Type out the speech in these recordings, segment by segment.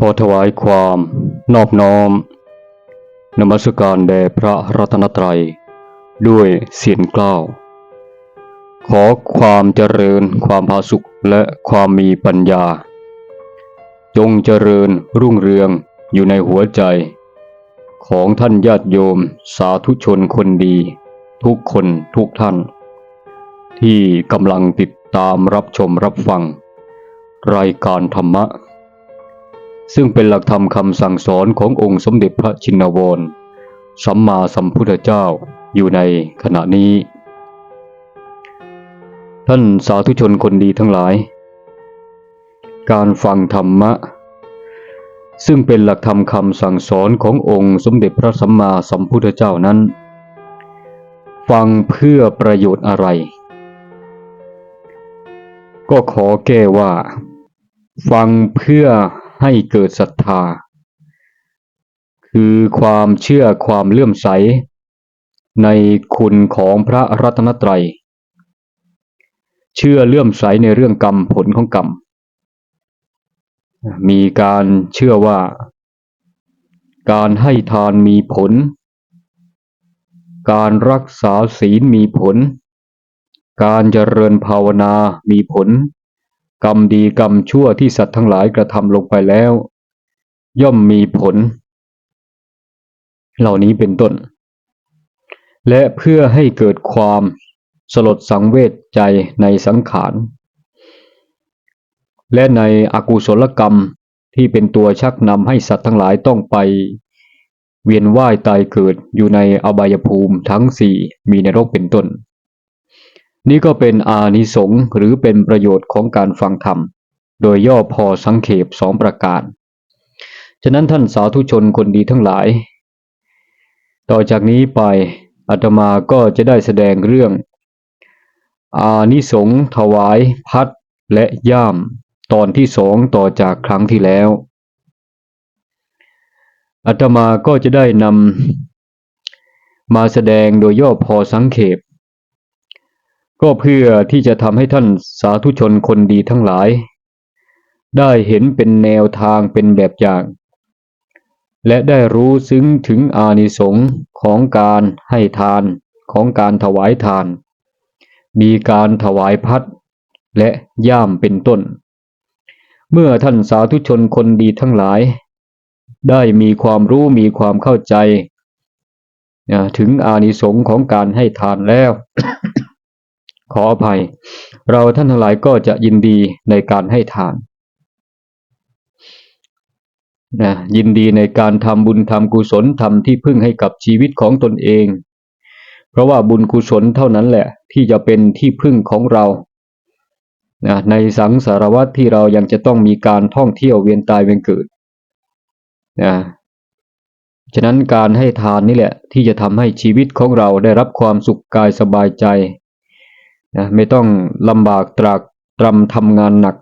ขอถวายความนอบน้อม นมัสการแด่พระรัตนตรัย ด้วยเสียงกล้าว ขอความเจริญความผาสุขและความมีปัญญา จงเจริญรุ่งเรืองอยู่ในหัวใจ ของท่านญาติโยมสาธุชนคนดี ทุกคนทุกท่าน ที่กำลังติดตามรับชมรับฟัง รายการธรรมะ ซึ่งเป็นหลักธรรมคำสั่งสอนขององค์สมเด็จพระชินวรสัมมาสัมพุทธเจ้าอยู่ในขณะนี้ ท่านสาธุชนคนดีทั้งหลาย การฟังธรรมะ ซึ่งเป็นหลักธรรมคำสั่งสอนขององค์สมเด็จพระสัมมาสัมพุทธเจ้านั้น ฟังเพื่อประโยชน์อะไร ก็ขอแก้ว่า ฟังเพื่อ ให้เกิดศรัทธา คือความเชื่อความเลื่อมใส ในคุณของพระรัตนตรัย เชื่อเลื่อมใสในเรื่องกรรมผลของกรรม มีการเชื่อว่า การให้ทานมีผล การรักษาศีลมีผล การเจริญภาวนามีผล กรรมดีกรรมชั่วที่สัตว์ทั้งหลายกระทำลงไปแล้ว ย่อมมีผล เหล่านี้เป็นต้น และเพื่อให้เกิดความสลดสังเวชใจในสังขาร และในอกุศลกรรมที่เป็นตัวชักนำให้สัตว์ทั้งหลายต้องไป เวียนว่ายตายเกิดอยู่ในอบายภูมิทั้งสี่มีนรกเป็นต้น นี่ก็เป็นอานิสงส์หรือเป็นประโยชน์ของการฟังธรรม โดยย่อพอสังเขปสองประการ ฉะนั้นท่านสาธุชนคนดีทั้งหลาย ต่อจากนี้ไปอาตมาก็จะได้แสดงเรื่อง อานิสงส์ถวายพัดและย่าม ตอนที่สองต่อจากครั้งที่แล้วอาตมาก็จะได้นำมาแสดงโดยย่อพอสังเขป ก็เพื่อที่จะทำให้ท่านสาธุชนคนดีทั้งหลาย ได้เห็นเป็นแนวทางเป็นแบบอย่าง และได้รู้ซึ้งถึงอานิสงส์ของการให้ทานของการถวายทาน มีการถวายพัดและย่ามเป็นต้น เมื่อท่านสาธุชนคนดีทั้งหลาย ได้มีความรู้มีความเข้าใจ ถึงอานิสงส์ของการให้ทานแล้ว ออภัย เราท่านทั้งหลายก็จะยินดีในการให้ทานนะยินดีในการทำบุญทำกุศลทำที่พึ่งให้กับชีวิตของตนเอง เพราะว่าบุญกุศลเท่านั้นแหละ ที่จะเป็นที่พึ่งของเรานะในสังสารวัตที่เรายังจะต้องมีการท่องเที่ยวเวียนตายเวียนเกิดนะฉะนั้นการให้ทานนี่แหละ ที่จะทำให้ชีวิตของเราได้รับความสุขกายสบายใจ นะไม่ต้องลำบากตรากตรำทำงานหนัก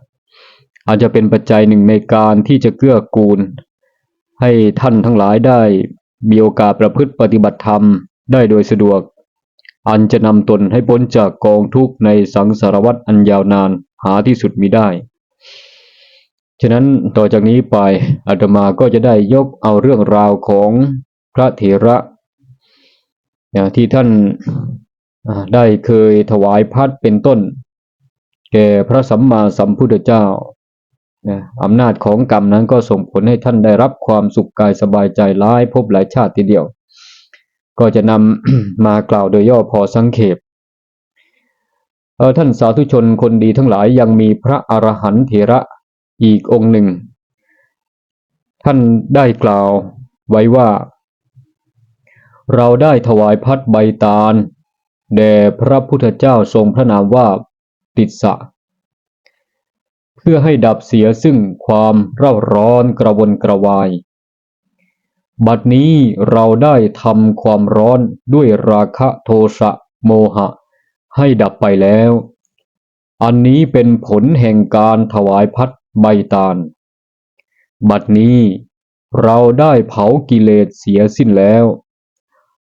อาจจะเป็นปัจจัยหนึ่งในการที่จะเกื้อกูล ให้ท่านทั้งหลายได้มีโอกาสประพฤติปฏิบัติธรรมได้โดยสะดวก อันจะนำตนให้พ้นจากกองทุกข์ในสังสารวัฏอันยาวนานหาที่สุดมิได้ ฉะนั้นต่อจากนี้ไปอาตมาก็จะได้ยกเอาเรื่องราวของพระเถระที่ท่าน ได้เคยถวายพัดเป็นต้น แก่พระสัมมาสัมพุทธเจ้าอำนาจของกรรมนั้นก็ส่งผลให้ท่านได้รับความสุขกายสบายใจหลายภพหลายชาติทีเดียว ก็จะนำมากล่าวโดยย่อพอสังเขปท่านสาธุชนคนดีทั้งหลายยังมีพระอรหันต์เถระอีกองค์หนึ่ง ท่านได้กล่าวไว้ว่า เราได้ถวายพัดใบตาล แด่พระพุทธเจ้าทรงพระนามว่าติสสะ เพื่อให้ดับเสียซึ่งความเร่าร้อนกระวนกระวาย บัดนี้เราได้ทำความร้อนด้วยราคะโทสะโมหะ ให้ดับไปแล้ว อันนี้เป็นผลแห่งการถวายพัดใบตาล บัดนี้เราได้เผากิเลสเสียสิ้นแล้ว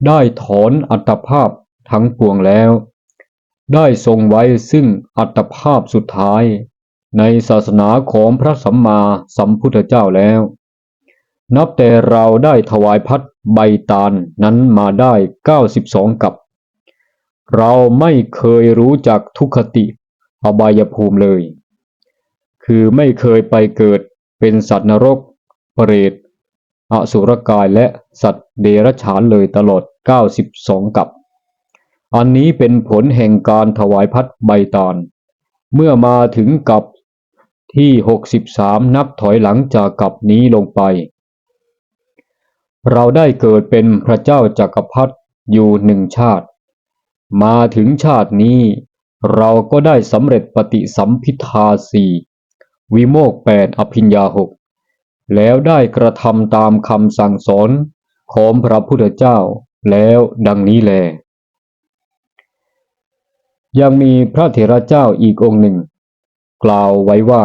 ได้ถอนอัตภาพ ทั้งปวงแล้ว ได้ทรงไว้ซึ่งอัตภาพสุดท้าย ในศาสนาของพระสัมมาสัมพุทธเจ้าแล้ว นับแต่เราได้ถวายพัดใบตาลนั้นมาได้เก้าสิบสองกับ เราไม่เคยรู้จักทุกขติอบายภูมิเลย คือไม่เคยไปเกิดเป็นสัตว์นรก เปรตอสุรกายและสัตว์เดรัจฉานเลยตลอด 92 กับ อันนี้เป็นผลแห่งการถวายพัดใบตาลเมื่อมาถึงกับที่63นับถอยหลังจากกับนี้ลงไป เราได้เกิดเป็นพระเจ้าจักรพรรดิอยู่หนึ่งชาติ มาถึงชาตินี้ เราก็ได้สำเร็จปฏิสัมพิทาสี่วิโมกแปดอภิญญาหกแล้วได้กระทำตามคำสั่งสอนของพระพุทธเจ้าแล้วดังนี้แล ยังมีพระเถระเจ้าอีกองค์หนึ่ง กล่าวไว้ว่า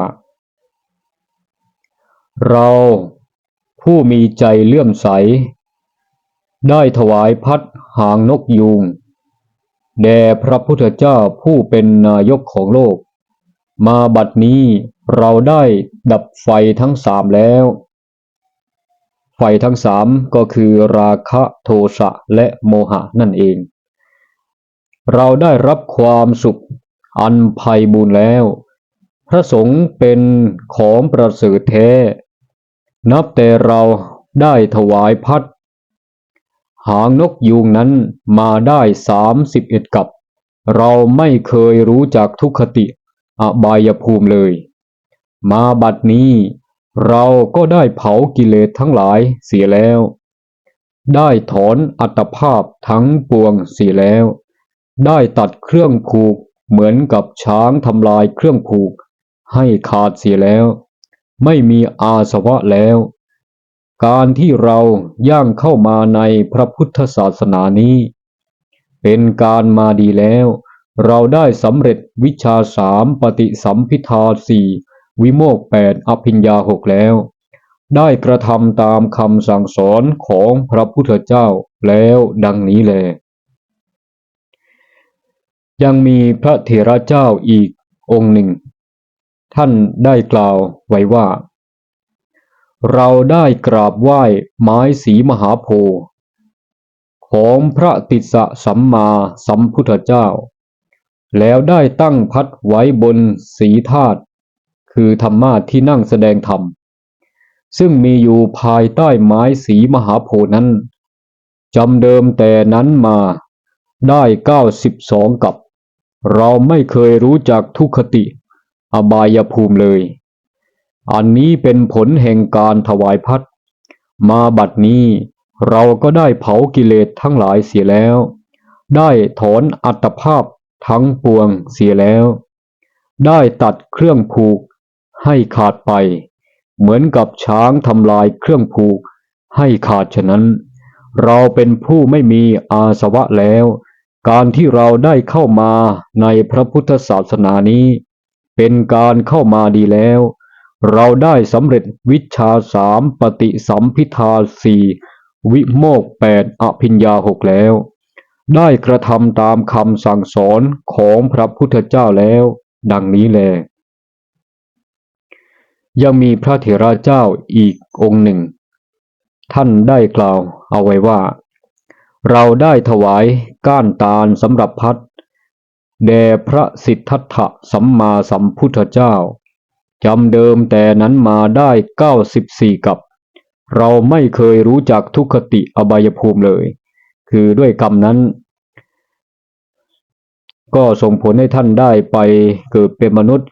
เราผู้มีใจเลื่อมใส ได้ถวายพัดหางนกยูงแด่พระพุทธเจ้าผู้เป็นนายกของโลก มาบัดนี้เราได้ดับไฟทั้งสามแล้ว ไฟทั้งสามก็คือราคะโทสะและโมหะนั่นเอง เราได้รับความสุขอันไพบูรณ์แล้ว พระสงฆ์เป็นของประเสริฐแท้ นับแต่เราได้ถวายพัด หางนกยูงนั้นมาได้สามสิบเอ็ดกับ เราไม่เคยรู้จักทุกขติอบายภูมิเลย มาบัดนี้เราก็ได้เผากิเลสทั้งหลายเสียแล้ว ได้ถอนอัตภาพทั้งปวงเสียแล้ว ได้ตัดเครื่องผูก เหมือนกับช้างทำลายเครื่องผูก ให้ขาดเสียแล้ว ไม่มีอาสวะแล้ว การที่เราย่างเข้ามาในพระพุทธศาสนานี้ เป็นการมาดีแล้ว เราได้สำเร็จวิชาสามปฏิสัมพิทาสี่วิโมกแปดอภิญญาหกแล้ว ได้กระทำตามคำสั่งสอนของพระพุทธเจ้าแล้วดังนี้แล ยังมีพระเถระเจ้าอีกองค์หนึ่ง ท่านได้กล่าวไว้ว่า เราได้กราบไหว้ไม้สีมหาโพธิ์ของพระติสสะสัมมาสัมพุทธเจ้า แล้วได้ตั้งพัดไว้บนสีธาตุคือธรรมาที่นั่งแสดงธรรม ซึ่งมีอยู่ภายใต้ไม้สีมหาโพธินั้นจำเดิมแต่นั้นมาได้เก้าสิบสองกับ เราไม่เคยรู้จักทุกขติ อบายภูมิเลย อันนี้เป็นผลแห่งการถวายพัดมาบัดนี้เราก็ได้เผากิเลสทั้งหลายเสียแล้ว ได้ถอนอัตภาพทั้งปวงเสียแล้ว ได้ตัดเครื่องผูกให้ขาดไป เหมือนกับช้างทำลายเครื่องผูกให้ขาดฉะนั้น เราเป็นผู้ไม่มีอาสวะแล้ว การที่เราได้เข้ามาในพระพุทธศาสนานี้ เป็นการเข้ามาดีแล้ว เราได้สำเร็จวิชาสามปฏิสัมพิทาสี่วิโมกแปดอภิญญาหกแล้ว ได้กระทำตามคำสั่งสอนของพระพุทธเจ้าแล้ว ดังนี้แล ยังมีพระเถระเจ้าอีกองค์หนึ่ง ท่านได้กล่าวเอาไว้ว่า เราได้ถวายก้านตาลสำหรับพัดแด่พระสิทธัตถะสัมมาสัมพุทธเจ้าจำเดิมแต่นั้นมาได้เก้าสิบสี่กับ เราไม่เคยรู้จักทุกขติอบายภูมิเลย คือด้วยกรรมนั้น ก็ส่งผลให้ท่านได้ไปเกิดเป็นมนุษย์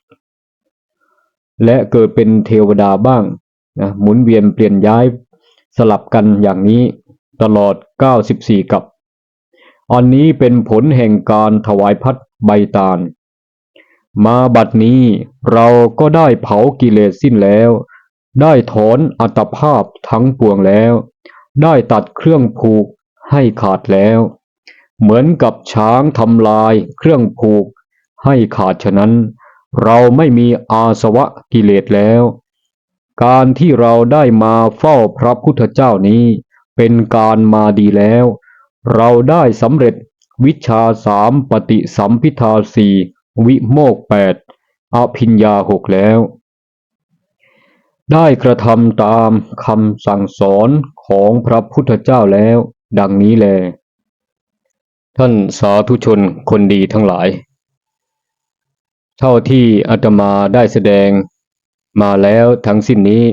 และเกิดเป็นเทวดาบ้างนะหมุนเวียนเปลี่ยนย้ายสลับกันอย่างนี้ ตลอด 94 กับ อันนี้เป็นผลแห่งการถวายพัดใบตาล มาบัดนี้เราก็ได้เผากิเลสสิ้นแล้ว ได้ถอนอัตภาพทั้งปวงแล้ว ได้ตัดเครื่องผูกให้ขาดแล้ว เหมือนกับช้างทำลายเครื่องผูกให้ขาดฉะนั้น เราไม่มีอาสวะกิเลสแล้ว การที่เราได้มาเฝ้าพระพุทธเจ้านี้ เป็นการมาดีแล้ว เราได้สำเร็จวิชาสามปฏิสัมพิทาสี่วิโมกแปดอภิญญาหกแล้ว ได้กระทำตามคำสั่งสอนของพระพุทธเจ้าแล้ว ดังนี้แล ท่านสาธุชนคนดีทั้งหลาย เท่าที่อาตมาได้แสดงมาแล้วทั้งสิ้นนี้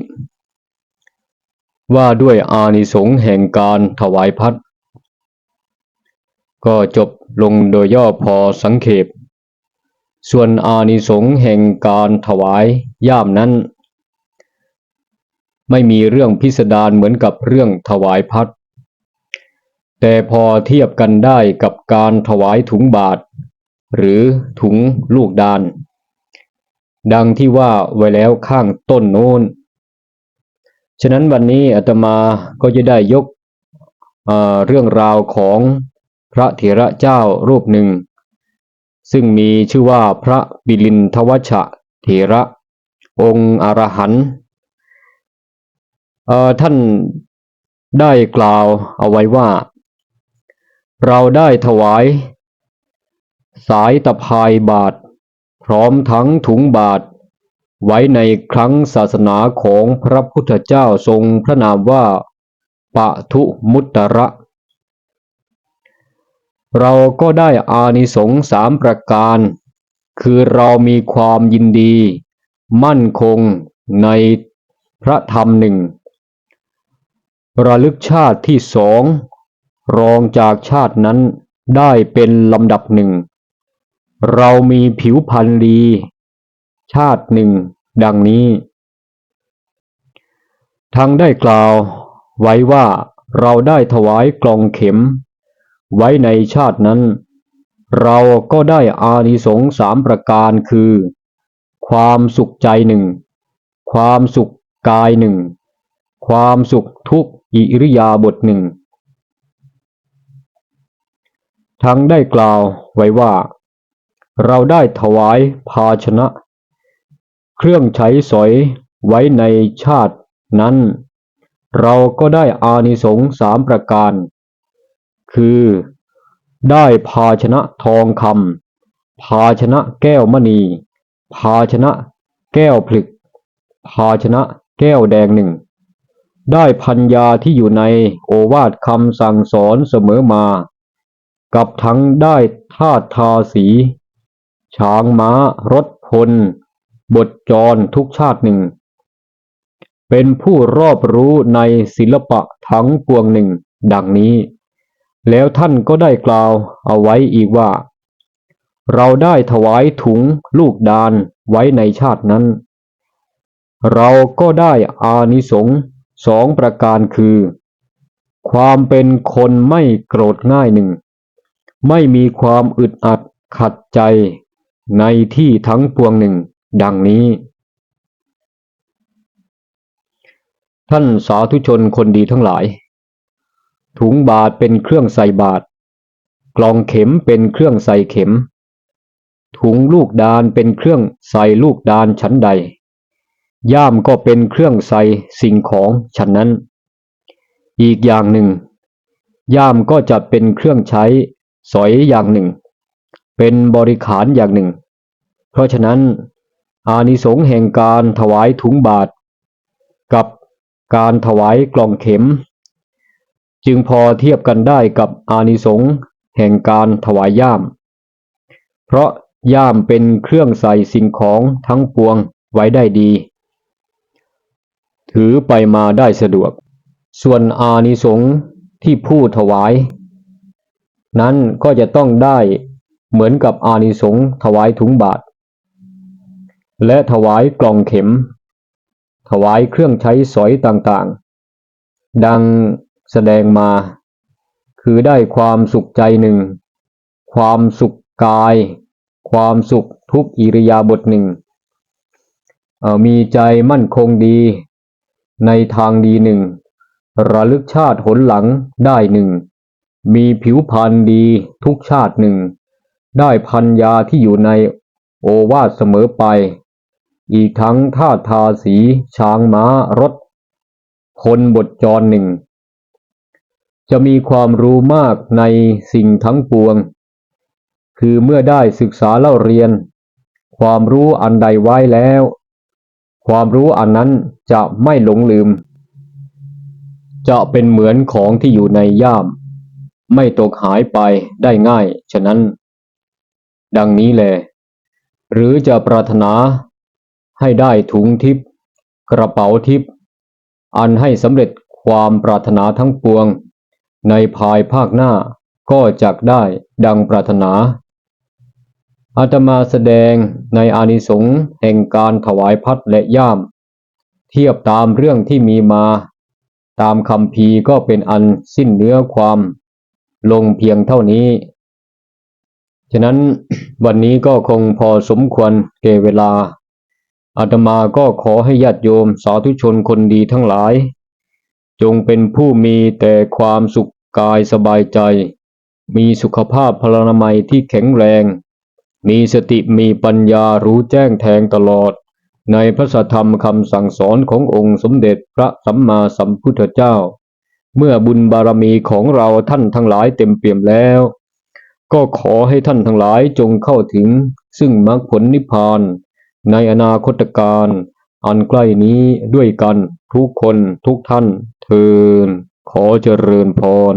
ว่าด้วยอานิสงส์แห่งการถวายพัดก็จบลงโดยย่อพอสังเขป ส่วนอานิสงส์แห่งการถวายย่ามนั้น ไม่มีเรื่องพิสดารเหมือนกับเรื่องถวายพัดแต่พอเทียบกันได้กับการถวายถุงบาท หรือถุงลูกดาน ดังที่ว่าไว้แล้วข้างต้นโน้น ฉะนั้นวันนี้อาตมาก็จะได้ยกเเรื่องราวของพระเถระเจ้ารูปหนึ่ง ซึ่งมีชื่อว่าพระบิลินทวชะเถระ องค์อรหันต์ท่านได้กล่าวเอาไว้ว่า เราได้ถวาย สายตะพายบาท พร้อมทั้งถุงบาท ไว้ในครั้งศาสนาของพระพุทธเจ้าทรงพระนามว่าปะทุมุตระ เราก็ได้อานิสงส์สามประการ คือเรามีความยินดี มั่นคงในพระธรรมหนึ่ง ระลึกชาติที่สองรองจากชาตินั้นได้เป็นลำดับหนึ่ง เรามีผิวพรรณดี ชาติหนึ่ง ดังนี้ ทั้งได้กล่าวไว้ว่าเราได้ถวายกลองเข็ม ไว้ในชาตินั้น เราก็ได้อานิสงส์สามประการคือ ความสุขใจหนึ่ง ความสุขกายหนึ่ง ความสุขทุกอิริยาบถหนึ่ง ทั้งได้กล่าวไว้ว่า เราได้ถวายภาชนะ เครื่องใช้สอยไว้ในชาตินั้น เราก็ได้อานิสงส์สามประการ คือ ได้ภาชนะทองคำภาชนะแก้วมณี ภาชนะแก้วผลึก ภาชนะแก้วแดงหนึ่ง ได้พัญญาที่อยู่ในโอวาทคำสั่งสอนเสมอมา กับทั้งได้ทาตทาสี ช้างม้ารถพล บทจรทุกชาติหนึ่ง เป็นผู้รอบรู้ในศิลปะทั้งปวงหนึ่ง ดังนี้ แล้วท่านก็ได้กล่าวเอาไว้อีกว่า เราได้ถวายถุงลูกดานไว้ในชาตินั้น เราก็ได้อานิสงส์สองประการคือ ความเป็นคนไม่โกรธง่ายหนึ่ง ไม่มีความอึดอัดขัดใจในที่ทั้งปวงหนึ่ง ดังนี้ ท่านสาธุชนคนดีทั้งหลาย ถุงบาทเป็นเครื่องใส่บาท กล่องเข็มเป็นเครื่องใส่เข็ม ถุงลูกดานเป็นเครื่องใส่ลูกดานชั้นใด ย่ามก็เป็นเครื่องใส่สิ่งของฉันนั้น อีกอย่างหนึ่ง ย่ามก็จะเป็นเครื่องใช้สอยอย่างหนึ่ง เป็นบริขารอย่างหนึ่ง เพราะฉะนั้น อานิสงส์แห่งการถวายถุงบาท กับการถวายกล่องเข็ม จึงพอเทียบกันได้กับอานิสงส์แห่งการถวายย่าม เพราะย่ามเป็นเครื่องใส่สิ่งของทั้งปวงไว้ได้ดี ถือไปมาได้สะดวก ส่วนอานิสงส์ที่ผู้ถวาย นั้นก็จะต้องได้เหมือนกับอานิสงส์ถวายถุงบาท และถวายกล่องเข็ม ถวายเครื่องใช้สอยต่างๆ ดังแสดงมา คือได้ความสุขใจหนึ่ง ความสุขกาย ความสุขทุกอิริยาบถหนึ่ง มีใจมั่นคงดี ในทางดีหนึ่ง ระลึกชาติหนหลังได้หนึ่ง มีผิวพรรณดีทุกชาติหนึ่ง ได้พัญญาที่อยู่ในโอวาทเสมอไป อีกทั้งท่าทาสี ช้างม้ารถพลบทจรหนึ่ง จะมีความรู้มากในสิ่งทั้งปวง คือเมื่อได้ศึกษาเล่าเรียน ความรู้อันใดไว้แล้ว ความรู้อันนั้นจะไม่หลงลืม จะเป็นเหมือนของที่อยู่ในย่าม ไม่ตกหายไปได้ง่าย ฉะนั้น ดังนี้แล หรือจะปรารถนา ให้ได้ถุงทิพย์กระเป๋าทิพย์อันให้สำเร็จความปรารถนาทั้งปวง ในภายภาคหน้าก็จักได้ดังปรารถนาอาตมาแสดงในอานิสงส์แห่งการถวายพัดและย่าม เทียบตามเรื่องที่มีมา ตามคำพีก็เป็นอันสิ้นเนื้อความ ลงเพียงเท่านี้ ฉะนั้นวันนี้ก็คงพอสมควรเก่เวลา อาตมาก็ขอให้ญาติโยมสาธุชนคนดีทั้งหลาย จงเป็นผู้มีแต่ความสุขกายสบายใจ มีสุขภาพพลานามัยที่แข็งแรง มีสติมีปัญญารู้แจ้งแทงตลอด ในพระธรรมคำสั่งสอนขององค์สมเด็จพระสัมมาสัมพุทธเจ้า เมื่อบุญบารมีของเราท่านทั้งหลายเต็มเปี่ยมแล้ว ก็ขอให้ท่านทั้งหลายจงเข้าถึงซึ่งมรรคผลนิพพาน ในอนาคตการอันใกล้นี้ด้วยกันทุกคนทุกท่านเทินขอเจริญพร